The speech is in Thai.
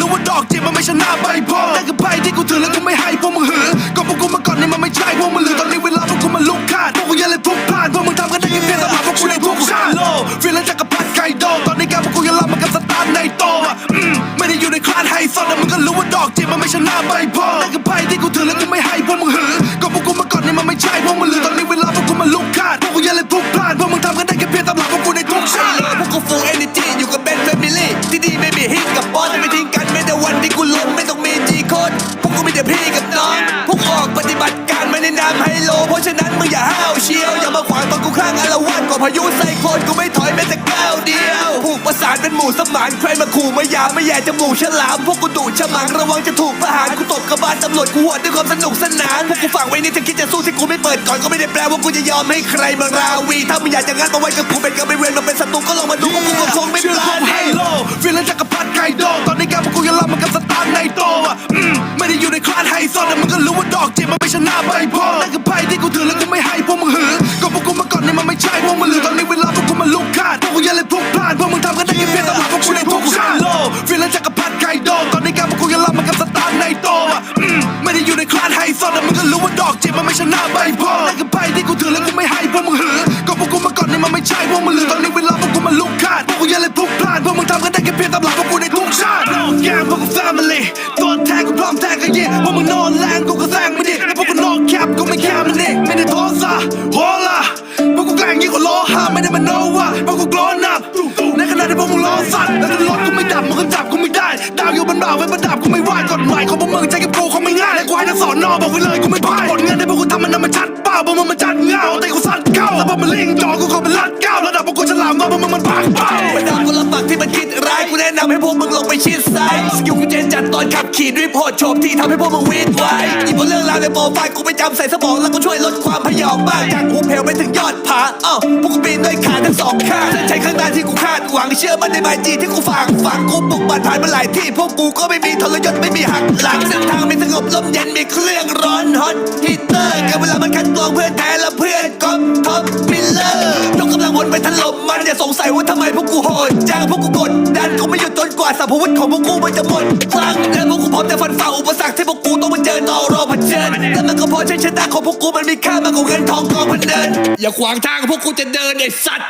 รู้ว่าดอกจิบมันไม่ชนะใบโพนั่นคือไพ่ที่กูถือแล้วกูไม่ให้พวกมึงหือก็พวกกูมาก่อนนี่มันไม่ใช่พวกมึงหรือ ฉะนั้นมึงอย่าห้าวเชียว อย่ามาขวางตอนกูคลั่งอารวาสก่อนพายุไซโคลนกูไม่ถอยแม้แต่ก้าวเดียวผูกประสานเป็นหมู่สมานใครมาขู่มายามไม่แย่จมูกฉลามพวกกูดุฉมังระวังจะถูกประหารกูตบกระบาลตำรวจกูหวดด้วยความสนุกสนานพวกกูฝากไว้นี่ถ้าคิดจะสู้ที่กูไม่เปิดก่อนก็ไม่ได้แปลว่ากูจะยอมให้ใครมาราวีถ้ามึงอยากจะงัดมาไว้กับกูเป็นกับไม่เวรมาเป็นศัาติแกพวกกู family ตัวแทนกูพร้อมแทนกันยิงพวกมึงนอนแรงกูก็แซงไม่ดีไอ้พวกกูนอกแคบกูไม่แคบมันดิไม่ได้ท้อซะโหล่ะพวกกูแกล้งยิ่งกว่าล้อห้าไม่ได้มาโนว่าพวกกูกลัวหนักในขณะที่พวกมึงล้อสั่นแล้วถ้ารถกูไม่ดับมึงก็จับ ด้ดาวอยู่บนบ่าวไว้ประดับกูไม่ไหวกฎหมายของพวกมึงใจกับกูคงไม่ง่ายและกูให้ทั้งสอนนอบอกไว้เลยกูไม่พ่ายผลงานที่พวกกูทำมันนำมาชัดเปล่าพวกมึงมันจัดเงาแต่กูสัดเก้าแล้วพวกมันลิงจอกูขอเป็นลัดเก้าระดับพวกกูฉลามว่าพวกมึงมันปากเป้าบรรดาคนละฝั่งที่มันคิดร้ายกูแนะนำให้พวกมึงลงไปชิดซ้ายสกิลกูเจนจัดตอนขับขี่ด้วยโพดโฉบที่ทำให้พวกมึงวีดไว้อีกบนเรื่องราวในโปรไฟล์กูไปจำใส่สมองแล้วก็ช่วยลดความพยองบ้างจากหูเพลไปถึงยอดผาเอ้าพวกกูปีนด้วยขาทั้งสองข้างเส้นชัยข้างหน้าที่กูคาดหวังเชื่อมันในไมจีที่กูฝากฝังกูบุกบันผ่านมาหลายที่พวกกูก็ไม่มีทรยศไม่มีหักหลังเส้นทางไม่สงบลมเย็นมีเครื่องร้อนฮอตฮีเตอร์กับเวลามันคัดกรองเพื่อนแท้และเพื่อนก็ท็อปมิลเลอร์ยกกำลังวนไปถล่มมันอย่าสงสัยว่าทำไมพวกกูโหดจังพวกกูกดดันกูไม่หยุดจนกว่าสัพพวุธของพวกกูมันจะหมดครั้งและพวกกูพร้อมจะฟันฝ่าอุปสรรคที่พวกกูต้องมาเจอต่อรอเผชิญแต่มันก็เพราะชัยชนะของพวกกูมันมีค่ามากกว่าเงินทองกองพันเดินอย่าขวางทางพวกกูจะเดินไอ้สัตว์